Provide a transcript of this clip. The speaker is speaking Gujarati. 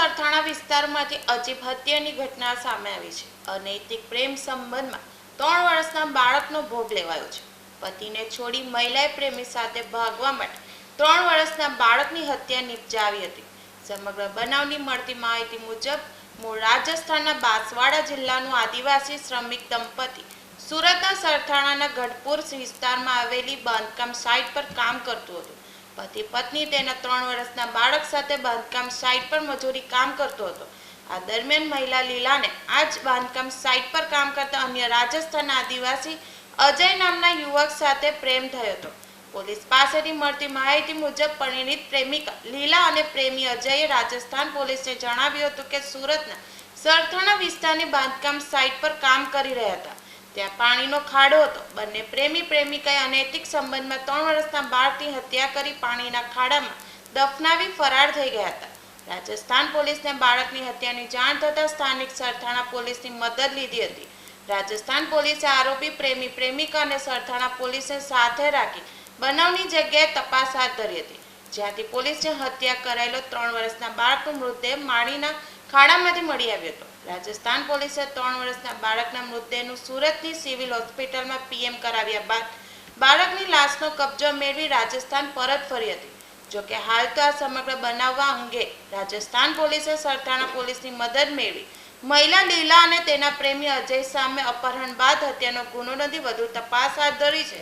સરથાણા વિસ્તારમાંથી અજીબ હત્યાની ઘટના સામે આવી છે. અનૈતિક પ્રેમ સંબંધમાં ત્રણ વર્ષના બાળકનો ભોગ લેવાયો છે. પતિને છોડી મહિલાએ પ્રેમી સાથે ભાગવા માટે ત્રણ વર્ષના બાળકની હત્યા નિપજાવી હતી. સમગ્ર બનાવની મળતી માહિતી મુજબ, મૂળ રાજસ્થાનના બાંસવાડા જિલ્લાનું આદિવાસી શ્રમિક દંપતી સુરતના સરથાણાના ગઢપુર વિસ્તારમાં આવેલી બાંધકામ સાઇટ પર કામ કરતું હતું. પતિ પત્ની તેના ત્રણ વર્ષના બાળક સાથે બાંધકામ સાઇટ પર મજૂરી કામ કરતો હતો. આ દરમિયાન મહિલા લીલાને આ જ બાંધકામ સાઇટ પર કામ કરતા અન્ય રાજસ્થાનના આદિવાસી અજય નામના યુવક સાથે પ્રેમ થયો હતો. પોલીસ પાસેથી મળતી માહિતી મુજબ પરિણીત પ્રેમિકા લીલા અને પ્રેમી અજયે રાજસ્થાન પોલીસને જણાવ્યું હતું કે સુરતના સરથાણા વિસ્તારની બાંધકામ સાઇટ પર કામ કરી રહ્યા હતા. ત્યાં પાણીનો ખાડો હતો. બંને પ્રેમી પ્રેમિકાએ અનૈતિક સંબંધમાં ત્રણ વર્ષના બાળકની હત્યા કરી પાણીના ખાડામાં દફનાવી ફરાર થઈ ગયા હતા. રાજસ્થાન પોલીસને બાળકની હત્યાની જાણ થતાં સ્થાનિક સરથાણા પોલીસની મદદ લીધી હતી. રાજસ્થાન પોલીસે આરોપી પ્રેમી પ્રેમિકા અને સરથાણા પોલીસને સાથે રાખી બનાવની જગ્યાએ તપાસ હાથ ધરી હતી. જ્યાંથી પોલીસે હત્યા કરાયેલો ત્રણ વર્ષના બાળકનો મૃતદેહ માળીના ખાડામાંથી મળી આવ્યો હતો. રાજસ્થાન પોલીસે ત્રણ વર્ષના બાળકના મૃતદેહનું સુરતની સિવિલ હોસ્પિટલમાં પીએમ કરાવ્યા બાદ બાળકની લાશનો કબજો મેળવી રાજસ્થાન પરત ફરી હતી. જોકે હાલ તો આ સમગ્ર બનાવવા અંગે રાજસ્થાન પોલીસે સરથાણા પોલીસની મદદ મેળવી. મહિલા લીલા અને તેના પ્રેમી અજય સામે અપહરણ બાદ હત્યાનો ગુનો નોંધી વધુ તપાસ હાથ ધરી છે.